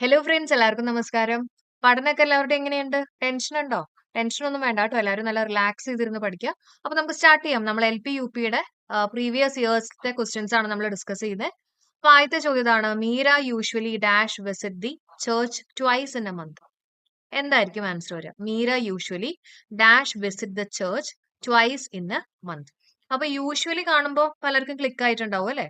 Hello friends എല്ലാവർക്കും നമസ്കാരം. പഠനമൊക്കെ എല്ലാവരുടെയും എങ്ങനെയുണ്ട്? ടെൻഷൻ ഉണ്ടോ? ടെൻഷൻ ഒന്നും വേണ്ട കേട്ടോ. എല്ലാവരും നല്ല റിലാക്സ് ചെയ്തിരുന്ന് പഠിക്കുക. അപ്പൊ നമുക്ക് സ്റ്റാർട്ട് ചെയ്യാം. നമ്മൾ എൽ പി യു പിയുടെ പ്രീവിയസ് ഇയേഴ്സിലെ ക്വസ്റ്റ്യൻസ് ആണ് നമ്മൾ ഡിസ്കസ് ചെയ്യുന്നത്. അപ്പൊ ആദ്യത്തെ ചോദ്യതാണ് Meera usually dash visit the church twice in a month എന്തായിരിക്കും ആൻസർ വരിക? Meera usually dash visit the church twice in a month അപ്പൊ യൂഷ്വലി കാണുമ്പോൾ പലർക്കും ക്ലിക്ക് ആയിട്ടുണ്ടാവും അല്ലെ?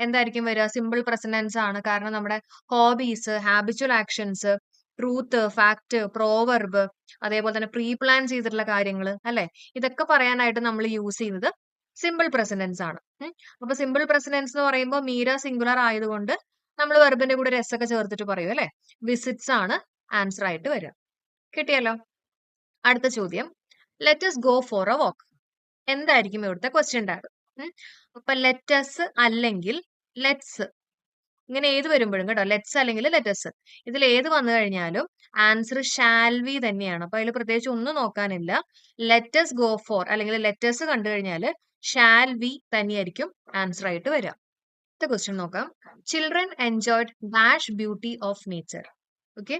എന്തായിരിക്കും വരിക? സിമ്പിൾ പ്രസന്റൻസ് ആണ്. കാരണം നമ്മുടെ hobbies habitual actions truth fact proverb അതേപോലെ തന്നെ പ്രീ പ്ലാൻ ചെയ്തിട്ടുള്ള കാര്യങ്ങൾ അല്ലെ? ഇതൊക്കെ പറയാനായിട്ട് നമ്മൾ യൂസ് ചെയ്യുന്നത് സിമ്പിൾ പ്രസന്റൻസ് ആണ്. അപ്പൊ സിമ്പിൾ പ്രസന്റൻസ് എന്ന് പറയുമ്പോൾ മീര സിംഗുലർ ആയതുകൊണ്ട് നമ്മൾ വെർബിന്റെ കൂടെ രസമൊക്കെ ചേർത്തിട്ട് പറയും അല്ലെ? വിസിറ്റ്സ് ആണ് ആൻസർ ആയിട്ട് വരിക. കിട്ടിയല്ലോ? അടുത്ത ചോദ്യം. Let's go for a walk എന്തായിരിക്കും ഇവിടുത്തെ ക്വസ്റ്റ്യൻ ടാഗ് അപ്പൊ ലെറ്റസ് അല്ലെങ്കിൽ ലെറ്റ്സ് ഇങ്ങനെ ഏത് വരുമ്പോഴും കേട്ടോ ലെറ്റ്സ് അല്ലെങ്കിൽ ലെറ്റസ് ഇതിൽ ഏത് വന്നു കഴിഞ്ഞാലും ആൻസർ ഷാൽ വി തന്നെയാണ്. അപ്പൊ അതിൽ പ്രത്യേകിച്ച് ഒന്നും നോക്കാനില്ല. ലെറ്റസ് ഗോ ഫോർ അല്ലെങ്കിൽ ലെറ്റസ് കണ്ടു കഴിഞ്ഞാൽ ഷാൽ വി തന്നെയായിരിക്കും ആൻസർ ആയിട്ട് വരിക അടുത്ത ക്വസ്റ്റ്യൻ നോക്കാം. Children enjoyed dash beauty of nature okay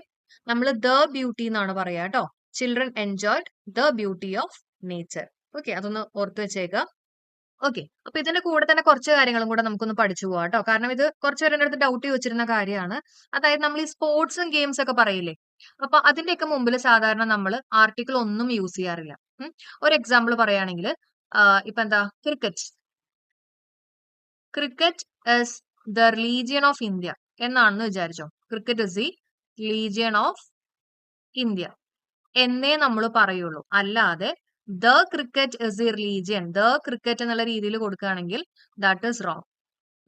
നമ്മൾ ദ ബ്യൂട്ടി എന്നാണ് പറയാ കേട്ടോ. Children enjoyed the beauty of nature okay അതൊന്ന് ഓർത്ത് വെച്ചേക്കാം. ഓക്കെ അപ്പൊ ഇതിന്റെ കൂടെ തന്നെ കുറച്ച് കാര്യങ്ങളും കൂടെ നമുക്കൊന്ന് പഠിച്ചു പോവാം കേട്ടോ കാരണം ഇത് കുറച്ച് പേര് അടുത്ത് ഡൗട്ട് ചോദിച്ചിരുന്ന കാര്യമാണ്. അതായത് നമ്മൾ ഈ സ്പോർട്സും ഗെയിംസ് ഒക്കെ പറയില്ലേ? അപ്പൊ അതിന്റെയൊക്കെ മുമ്പിൽ സാധാരണ നമ്മൾ ആർട്ടിക്കിൾ ഒന്നും യൂസ് ചെയ്യാറില്ല. ഒരു എക്സാമ്പിൾ പറയുകയാണെങ്കിൽ ഇപ്പൊ എന്താ? Cricket cricket is the religion of India എന്നാണെന്ന് വിചാരിച്ചോ? Cricket is the religion of India എന്നേ നമ്മൾ പറയുള്ളൂ. അല്ലാതെ the cricket is a religion the cricket എന്നുള്ള രീതിയിൽ കൊടുക്കുകയാണെങ്കിൽ ദാറ്റ് ഇസ് റോങ്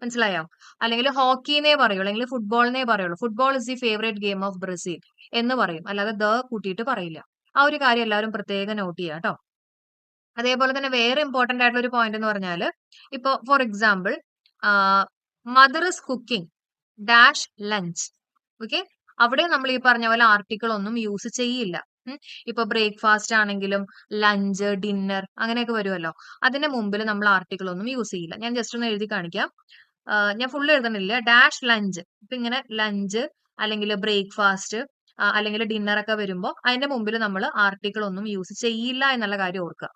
മനസ്സിലായോ? അല്ലെങ്കിൽ ഹോക്കിന്നേ പറയുള്ളൂ അല്ലെങ്കിൽ ഫുട്ബോളിനെ പറയുള്ളൂ. Football is the favourite game of Brazil എന്ന് പറയും. അല്ലാതെ ദ കൂട്ടിയിട്ട് പറയില്ല. ആ ഒരു കാര്യം എല്ലാവരും പ്രത്യേകം നോട്ട് ചെയ്യുക കേട്ടോ അതേപോലെ തന്നെ വേറെ ഇമ്പോർട്ടന്റ് ആയിട്ടുള്ള ഒരു പോയിന്റ് എന്ന് പറഞ്ഞാൽ ഇപ്പൊ for example mother is cooking dash lunch okay അവിടെ നമ്മൾ ഈ പറഞ്ഞ പോലെ ആർട്ടിക്കിൾ ഒന്നും യൂസ് ചെയ്യില്ല. ഇപ്പൊ ബ്രേക്ക്ഫാസ്റ്റ് ആണെങ്കിലും ലഞ്ച് ഡിന്നർ അങ്ങനെയൊക്കെ വരുമല്ലോ. അതിന്റെ മുമ്പിൽ നമ്മൾ ആർട്ടിക്കിൾ ഒന്നും യൂസ് ചെയ്യില്ല. ഞാൻ ജസ്റ്റ് ഒന്ന് എഴുതി കാണിക്കാം. ഞാൻ ഫുള്ള് എഴുതണില്ല. Dash lunch. ഇപ്പൊ ഇങ്ങനെ ലഞ്ച് അല്ലെങ്കിൽ ബ്രേക്ക്ഫാസ്റ്റ് അല്ലെങ്കിൽ ഡിന്നർ ഒക്കെ വരുമ്പോൾ അതിന്റെ മുമ്പിൽ നമ്മൾ ആർട്ടിക്കിൾ ഒന്നും യൂസ് ചെയ്യില്ല എന്നുള്ള കാര്യം ഓർക്കുക.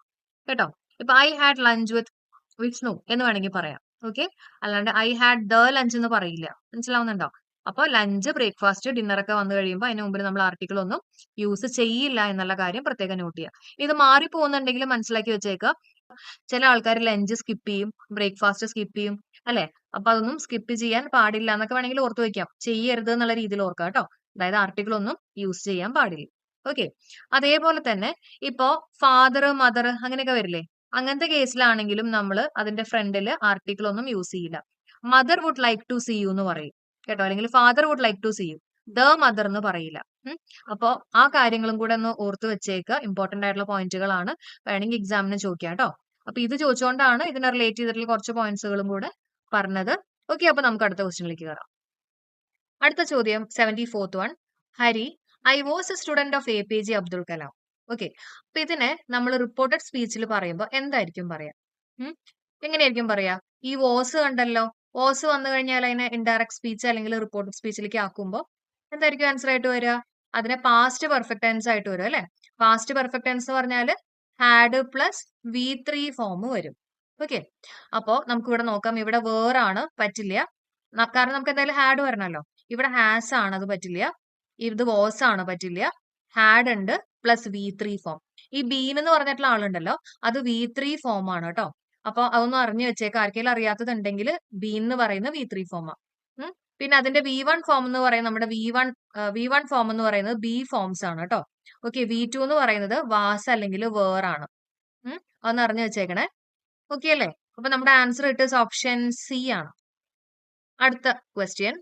കേട്ടോ? ഇപ്പൊ I had lunch with Vishnu എന്ന് വേണമെങ്കിൽ പറയാം. ഓക്കെ അല്ലാണ്ട് ഐ ഹാഡ് ദ ലഞ്ച് എന്ന് പറയില്ല. മനസ്സിലാവുന്നുണ്ടോ? അപ്പൊ ലഞ്ച് ബ്രേക്ക്ഫാസ്റ്റ് ഡിന്നർ ഒക്കെ വന്നു കഴിയുമ്പോൾ അതിന് മുമ്പിൽ നമ്മൾ ആർട്ടിക്കിൾ ഒന്നും യൂസ് ചെയ്യില്ല എന്നുള്ള കാര്യം പ്രത്യേകം നോട്ട് ചെയ്യുക. ഇത് മാറി പോകുന്നുണ്ടെങ്കിൽ മനസ്സിലാക്കി വെച്ചേക്കുക. ചില ആൾക്കാർ ലഞ്ച് സ്കിപ്പ് ചെയ്യും ബ്രേക്ക്ഫാസ്റ്റ് സ്കിപ്പ് ചെയ്യും അല്ലെ? അപ്പൊ അതൊന്നും സ്കിപ്പ് ചെയ്യാൻ പാടില്ല എന്നൊക്കെ വേണമെങ്കിൽ ഓർത്ത് വെക്കാം. ചെയ്യരുത് എന്നുള്ള രീതിയിൽ ഓർക്കുക കേട്ടോ. അതായത് ആർട്ടിക്കിൾ ഒന്നും യൂസ് ചെയ്യാൻ പാടില്ല. ഓക്കെ അതേപോലെ തന്നെ ഇപ്പോ ഫാദർ മദർ അങ്ങനെയൊക്കെ വരില്ലേ? അങ്ങനത്തെ കേസിലാണെങ്കിലും നമ്മൾ അതിന്റെ ഫ്രണ്ടിൽ ആർട്ടിക്കിൾ ഒന്നും യൂസ് ചെയ്യില്ല. Mother would like to see you എന്ന് പറയും. കേട്ടോ. അല്ലെങ്കിൽ father would like to see you the mother എന്ന് പറയില്ല. അപ്പോൾ അപ്പോ ആ കാര്യങ്ങളും കൂടെ ഒന്ന് ഓർത്ത് വെച്ചേക്കുക ഇമ്പോർട്ടന്റ് ആയിട്ടുള്ള പോയിന്റുകളാണ് വേണമെങ്കിൽ എക്സാമിന് ചോദിക്കാം കേട്ടോ. അപ്പൊ ഇത് ചോദിച്ചുകൊണ്ടാണ് ഇതിനെ റിലേറ്റ് ചെയ്തിട്ടുള്ള കുറച്ച് പോയിന്റ്സുകളും കൂടെ പറഞ്ഞത്. ഓക്കെ അപ്പൊ നമുക്ക് അടുത്ത ക്വസ്റ്റ്യനിലേക്ക് കയറാം അടുത്ത ചോദ്യം seventy fourth one Hari I was a student of A P J Abdul Kalam okay അപ്പൊ ഇതിനെ നമ്മൾ റിപ്പോർട്ടഡ് സ്പീച്ചിൽ പറയുമ്പോൾ എന്തായിരിക്കും പറയാ? എങ്ങനെയായിരിക്കും പറയാ? ഈ വാസ് കണ്ടല്ലോ. വോസ് വന്നു കഴിഞ്ഞാൽ അതിനെ ഇൻഡയറക്ട് സ്പീച്ച് അല്ലെങ്കിൽ റിപ്പോർട്ടഡ് സ്പീച്ചിലേക്ക് ആക്കുമ്പോൾ എന്തായിരിക്കും ആൻസർ ആയിട്ട് വരിക? അതിനെ പാസ്റ്റ് പെർഫെക്റ്റ് ടെൻസ് ആയിട്ട് വരും അല്ലെ? പാസ്റ്റ് പെർഫെക്റ്റ് ടെൻസ് എന്ന് പറഞ്ഞാൽ had plus V three form വരും. ഓക്കെ അപ്പോ നമുക്ക് ഇവിടെ നോക്കാം. ഇവിടെ വേറാണ് പറ്റില്ല. കാരണം നമുക്ക് എന്തായാലും ഹാഡ് വരണല്ലോ ഇവിടെ ഹാസ് ആണ് അത് പറ്റില്ല. ഇത് വോസ് ആണ് പറ്റില്ല. ഹാഡ് ഉണ്ട് പ്ലസ് വി ത്രീ ഫോം ഈ ബീൻ എന്ന് പറഞ്ഞിട്ടുള്ള ആളുണ്ടല്ലോ അത് വി ത്രീ ഫോം ആണ് കേട്ടോ. അപ്പൊ അതൊന്നും അറിഞ്ഞു വെച്ചേക്ക്. ആർക്കെങ്കിലും അറിയാത്തതുണ്ടെങ്കിൽ ബി എന്ന് പറയുന്ന വി ത്രീ ഫോമാ പിന്നെ അതിന്റെ വി വൺ ഫോം എന്ന് പറയുന്നത് നമ്മുടെ V one V one form എന്ന് പറയുന്നത് ബി ഫോംസ് ആണ് കേട്ടോ ഓക്കെ വി ടു എന്ന് പറയുന്നത് വാസ് അല്ലെങ്കിൽ ഉം. അതൊന്ന് അറിഞ്ഞു വെച്ചേക്കണേ. ഓക്കെ അല്ലേ? അപ്പൊ നമ്മുടെ ആൻസർ ഇട്ട് ഓപ്ഷൻ സി ആണ്. അടുത്ത ക്വസ്റ്റ്യൻ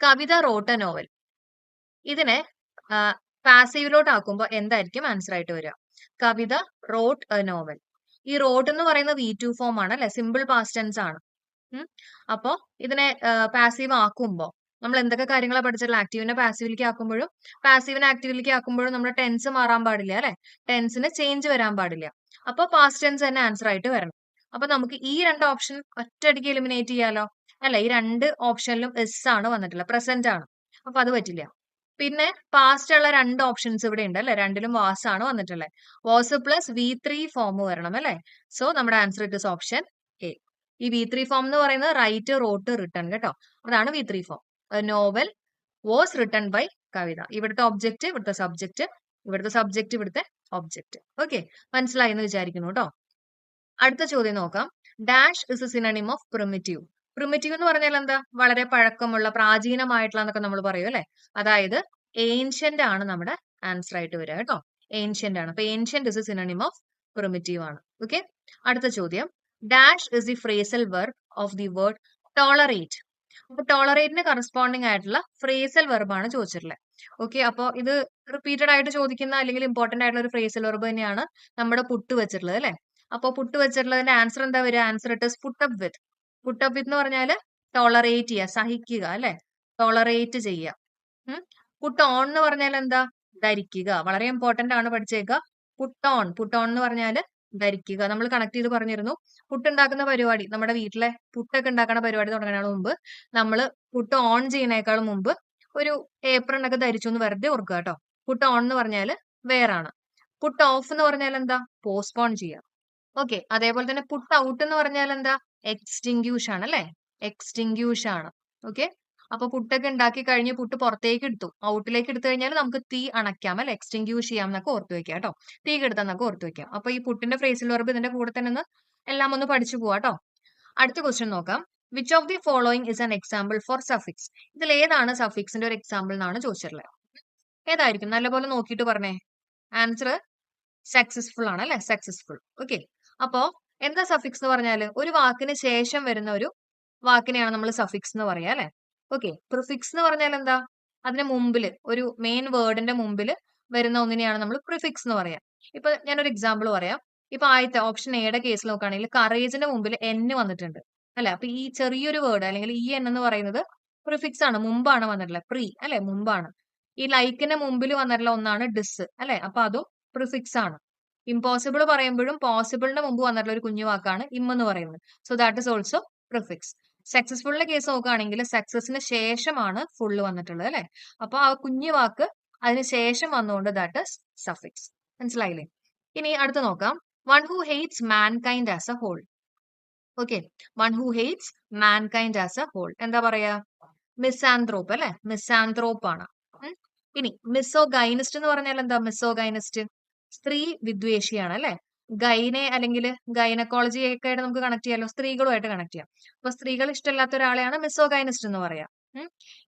കവിത റോട്ട് നോവൽ ഇതിനെ പാസീവിലോട്ട് ആക്കുമ്പോൾ എന്തായിരിക്കും? ആൻസർ ആയിട്ട് വരിക. കവിത റോട്ട് എ നോവൽ ഈ റോട്ട് എന്ന് പറയുന്നത് വി ടു ഫോം ആണ് അല്ലെ? സിമ്പിൾ പാസ്റ്റ് ടെൻസ് ആണ്. അപ്പോ ഇതിനെ പാസീവ് ആക്കുമ്പോൾ നമ്മൾ എന്തൊക്കെ കാര്യങ്ങളാണ് പഠിച്ചിട്ടുള്ള? ആക്റ്റീവിനെ പാസീവിലേക്ക് ആക്കുമ്പോഴും പാസീവിനെ ആക്റ്റീവിലേക്ക് ആക്കുമ്പോഴും നമ്മുടെ ടെൻസ് മാറാൻ പാടില്ല അല്ലെ? ടെൻസിന് ചേഞ്ച് വരാൻ പാടില്ല. അപ്പോൾ പാസ്റ്റ് ടെൻസ് തന്നെ ആൻസർ ആയിട്ട് വരണം. അപ്പൊ നമുക്ക് ഈ രണ്ട് ഓപ്ഷൻ ഒറ്റയടിക്ക് എലിമിനേറ്റ് ചെയ്യാലോ? അല്ല ഈ രണ്ട് ഓപ്ഷനിലും എസ് ആണ് വന്നിട്ടുള്ളത്. പ്രസന്റ് ആണ്. അപ്പൊ അത് പറ്റില്ല. പിന്നെ പാസ്റ്റ് ഉള്ള രണ്ട് ഓപ്ഷൻസ് ഇവിടെ ഉണ്ട് അല്ലെ? രണ്ടിലും വാസ് ആണ് വന്നിട്ടുള്ളത് was plus V three form വരണം അല്ലെ? സോ നമ്മുടെ answer it is option A ഈ വി ത്രീ ഫോം എന്ന് പറയുന്നത് റൈറ്റ് റോട്ട് റിട്ടേൺ കേട്ടോ. അതാണ് V three form novel was written by Kavitha. ഇവിടുത്തെ ഒബ്ജക്റ്റ് ഇവിടുത്തെ സബ്ജക്റ്റ് ഇവിടുത്തെ സബ്ജക്റ്റ് ഇവിടുത്തെ ഒബ്ജക്റ്റ് ഓക്കെ മനസ്സിലായി എന്ന് വിചാരിക്കുന്നു കേട്ടോ. അടുത്ത ചോദ്യം നോക്കാം. Dash is a synonym of primitive primitive എന്ന് പറഞ്ഞാൽ എന്താ? വളരെ പഴക്കമുള്ള പ്രാചീനമായിട്ടുള്ള എന്നൊക്കെ നമ്മൾ പറയും അല്ലെ? അതായത് ഏൻഷ്യന്റ് ആണ് നമ്മുടെ ആൻസർ ആയിട്ട് വരിക കേട്ടോ. ഏൻഷ്യന്റ് ആണ്. അപ്പൊ ancient is a synonym of primitive ആണ്. ഓക്കെ അടുത്ത ചോദ്യം. Dash is the phrasal verb of the word tolerate അപ്പൊ ടോളറേറ്റിന് കറസ്പോണ്ടിങ് ആയിട്ടുള്ള ഫ്രേസൽ വെർബാണ് ചോദിച്ചിട്ടുള്ളത് ഓക്കെ അപ്പോൾ ഇത് റിപ്പീറ്റഡ് ആയിട്ട് ചോദിക്കുന്ന അല്ലെങ്കിൽ ഇമ്പോർട്ടന്റ് ആയിട്ടുള്ള ഒരു ഫ്രേസൽ വെർബ് തന്നെയാണ് നമ്മുടെ പുട്ട് വെച്ചിട്ടുള്ളത് അല്ലെ? അപ്പോൾ പുട്ട് വെച്ചിട്ടുള്ളതിന്റെ ആൻസർ എന്താ വരിക? ആൻസർ ഇട്ട് പുട്ടപ്പ് വിത്ത് പുട്ടപ്പ് എന്ന് പറഞ്ഞാൽ ടോളറേറ്റ് ചെയ്യുക സഹിക്കുക അല്ലെ? ടോളറേറ്റ് ചെയ്യുക പുട്ട് ഓൺ എന്ന് പറഞ്ഞാൽ എന്താ? ധരിക്കുക. വളരെ ഇമ്പോർട്ടന്റ് ആണ് പഠിച്ചേക്കുക പുട്ട് ഓൺ പുട്ട് ഓൺ എന്ന് പറഞ്ഞാൽ ധരിക്കുക. നമ്മൾ കണക്ട് ചെയ്ത് പറഞ്ഞിരുന്നു. പുട്ട് ഉണ്ടാക്കുന്ന പരിപാടി നമ്മുടെ വീട്ടിലെ പുട്ടൊക്കെ ഉണ്ടാക്കുന്ന പരിപാടി തുടങ്ങുന്നതിന് മുമ്പ് നമ്മൾ പുട്ട് ഓൺ ചെയ്യുന്നേക്കാളും മുമ്പ് ഒരു ഏപ്രൺ ഒക്കെ ധരിച്ചു എന്ന് വെറുതെ ഓർക്കുക കേട്ടോ. പുട്ട് ഓൺ എന്ന് പറഞ്ഞാൽ വേറാണ്. പുട്ട് ഓഫ് എന്ന് പറഞ്ഞാൽ എന്താ? പോസ്റ്റ്പോൺ ചെയ്യുക ഓക്കെ അതേപോലെ തന്നെ പുട്ട് ഔട്ട് എന്ന് പറഞ്ഞാൽ എന്താ? എക്സ്റ്റിങ്ക്യൂഷ് ആണ് അല്ലെ? എക്സ്റ്റിങ്ക്യൂഷ് ആണ് ഓക്കെ അപ്പൊ പുട്ടൊക്കെ ഉണ്ടാക്കി കഴിഞ്ഞ് പുട്ട് പുറത്തേക്ക് എടുത്തു. ഔട്ടിലേക്ക് എടുത്തു കഴിഞ്ഞാൽ നമുക്ക് തീ അണയ്ക്കാം അല്ലെ? എക്സ്റ്റിങ്ക്യൂഷ് ചെയ്യാം എന്നൊക്കെ ഓർത്ത് വെക്കാം കേട്ടോ. തീ കെടുത്താന്നൊക്കെ ഓർത്ത് വെക്കാം അപ്പൊ ഈ പുട്ടിന്റെ ഫ്രേസിൽ വെർബ് ഇതിന്റെ കൂടെ തന്നെ എല്ലാം ഒന്ന് പഠിച്ചു പോവാ കേട്ടോ. അടുത്ത ക്വസ്റ്റ്യൻ നോക്കാം. Which of the following is an example for suffix ഇതിൽ ഏതാണ് സഫിക്സിന്റെ ഒരു എക്സാമ്പിൾ എന്നാണ് ചോദിച്ചിട്ടുള്ളത്? ഏതായിരിക്കും? നല്ലപോലെ നോക്കിയിട്ട് പറഞ്ഞേ. ആൻസർ സക്സസ്ഫുൾ ആണ് അല്ലെ? സക്സസ്ഫുൾ ഓക്കെ അപ്പോ എന്താ സഫിക്സ് എന്ന് പറഞ്ഞാൽ ഒരു വാക്കിന് ശേഷം വരുന്ന ഒരു വാക്കിനെയാണ് നമ്മൾ സഫിക്സ് എന്ന് പറയുക അല്ലെ? ഓക്കെ. പ്രിഫിക്സ് എന്ന് പറഞ്ഞാൽ എന്താ? അതിന് മുമ്പിൽ ഒരു മെയിൻ വേർഡിന്റെ മുമ്പിൽ വരുന്ന ഒന്നിനെയാണ് നമ്മൾ പ്രിഫിക്സ് എന്ന് പറയാം. ഇപ്പൊ ഞാനൊരു എക്സാമ്പിൾ പറയാം. ഇപ്പൊ ആദ്യത്തെ ഓപ്ഷൻ എയുടെ കേസിൽ നോക്കുകയാണെങ്കിൽ കറേജിന്റെ മുമ്പിൽ എൻ വന്നിട്ടുണ്ട്. അല്ല അപ്പൊ ഈ ചെറിയൊരു വേർഡ് അല്ലെങ്കിൽ ഈ എൻ എന്ന് പറയുന്നത് പ്രിഫിക്സ് ആണ്. മുമ്പാണ് വന്നിട്ടുള്ളത്. പ്രീ അല്ലെ? മുമ്പാണ്. ഈ ലൈക്കിന്റെ മുമ്പിൽ വന്നിട്ടുള്ള ഒന്നാണ് ഡിസ് അല്ലെ? അപ്പൊ അതും പ്രിഫിക്സ് ആണ്. ഇമ്പോസിബിൾ പറയുമ്പോഴും പോസിബിളിന്റെ മുമ്പ് വന്നിട്ടുള്ള ഒരു കുഞ്ഞു വാക്കാണ് ഇം എന്ന് പറയുന്നത്. So that is also prefix സക്സസ്ഫുള്ളിന്റെ case നോക്കുകയാണെങ്കിൽ സക്സസിന് ശേഷമാണ് ഫുള്ള് വന്നിട്ടുള്ളത് അല്ലെ? അപ്പൊ ആ കുഞ്ഞു വാക്ക് അതിന് ശേഷം വന്നുകൊണ്ട് ദാറ്റ് ഇസ് സഫിക്സ് മനസ്സിലായില്ലേ? ഇനി അടുത്ത് നോക്കാം. One who hates mankind as a whole okay one who hates mankind as a whole എന്താ പറയാ? മിസ്സാൻത്രോപ്പ് അല്ലെ? മിസാന്ത്രോപ്പ് ആണ്. ഇനി ഇനി മിസോഗൈനിസ്റ്റ് എന്ന് പറഞ്ഞാൽ എന്താ? മിസോഗൈനിസ്റ്റ് സ്ത്രീ വിദ്വേഷിയാണ് അല്ലെ? ഗൈനെ അല്ലെങ്കിൽ ഗൈനക്കോളജി ഒക്കെ ആയിട്ട് നമുക്ക് കണക്ട് ചെയ്യാലോ? സ്ത്രീകളുമായിട്ട് കണക്ട് ചെയ്യാം. അപ്പൊ സ്ത്രീകൾ ഇഷ്ടമില്ലാത്ത ഒരാളെയാണ് മിസോഗൈനിസ്റ്റ് എന്ന് പറയാം.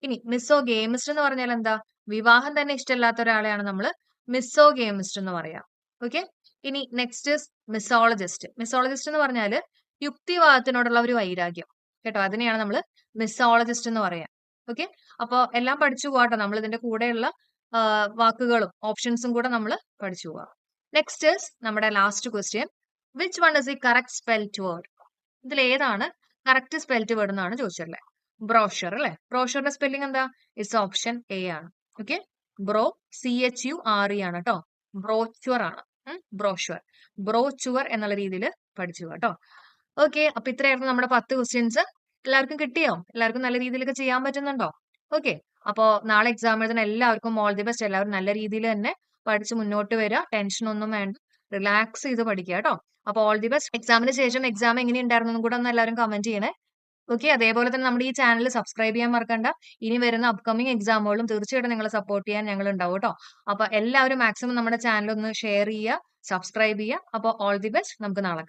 ഇനി മിസോ ഗെയിമിസ്റ്റ് എന്ന് പറഞ്ഞാൽ എന്താ? വിവാഹം തന്നെ ഇഷ്ടമില്ലാത്ത ഒരാളെയാണ് നമ്മൾ മിസോ ഗെയിമിസ്റ്റ് എന്ന് പറയാം. ഓക്കെ ഇനി നെക്സ്റ്റ് മിസോളജിസ്റ്റ് മിസോളജിസ്റ്റ് എന്ന് പറഞ്ഞാൽ യുക്തിവാദത്തിനോടുള്ള ഒരു വൈരാഗ്യം. കേട്ടോ? അതിനെയാണ് നമ്മൾ മിസോളജിസ്റ്റ് എന്ന് പറയാം. ഓക്കെ അപ്പോൾ എല്ലാം പഠിച്ചു പോവാട്ടോ. നമ്മൾ ഇതിന്റെ കൂടെയുള്ള വാക്കുകളും ഓപ്ഷൻസും കൂടെ നമ്മൾ പഠിച്ചു പോവാം. നെക്സ്റ്റ് നമ്മുടെ last question which one is the correct spelt word ഇതിൽ ഏതാണ് കറക്റ്റ് സ്പെൽറ്റ് വേർഡ് എന്നാണ് ചോദിച്ചിട്ടുള്ളത് ബ്രോഷർ അല്ലെ? ബ്രോഷറിന്റെ സ്പെല്ലിംഗ് എന്താ? ഇറ്റ്സ് ഓപ്ഷൻ എ ആണ്. Okay bro C H U R E ആണ് കേട്ടോ ബ്രോച്വർ ആണ്. ബ്രോഷർ ബ്രോച്ചുവർ എന്നുള്ള രീതിയിൽ പഠിച്ചു കേട്ടോ ഓക്കെ അപ്പൊ ഇത്രയായിരുന്നു നമ്മുടെ പത്ത് ക്വസ്റ്റ്യൻസ് എല്ലാവർക്കും കിട്ടിയോ? എല്ലാവർക്കും നല്ല രീതിയിലൊക്കെ ചെയ്യാൻ പറ്റുന്നുണ്ടോ? ഓക്കെ അപ്പോ നാളെ എക്സാം എഴുതുന്ന എല്ലാവർക്കും ഓൾ ദി ബെസ്റ്റ് എല്ലാവരും നല്ല രീതിയിൽ തന്നെ പഠിച്ച് മുന്നോട്ട് വരിക. ടെൻഷൻ ഒന്നും വേണ്ട. റിലാക്സ് ചെയ്ത് പഠിക്കുക കേട്ടോ. അപ്പൊ ഓൾ ദി ബെസ്റ്റ് എക്സാമിന് ശേഷം എക്സാം എങ്ങനെ ഉണ്ടായിരുന്നു കൂടെ ഒന്ന് എല്ലാവരും കമന്റ് ചെയ്യണേ. ഓക്കെ അതേപോലെ തന്നെ നമ്മുടെ ഈ ചാനൽ സബ്സ്ക്രൈബ് ചെയ്യാൻ മറക്കണ്ട. ഇനി വരുന്ന അപ്കമിങ് എക്സാമുകളും തീർച്ചയായിട്ടും നിങ്ങളെ സപ്പോർട്ട് ചെയ്യാൻ ഞങ്ങൾ ഉണ്ടാവും കേട്ടോ. അപ്പൊ എല്ലാവരും മാക്സിമം നമ്മുടെ ചാനൽ ഒന്ന് ഷെയർ ചെയ്യുക സബ്സ്ക്രൈബ് ചെയ്യുക. അപ്പോൾ ഓൾ ദി ബെസ്റ്റ് നമുക്ക് നാളെ.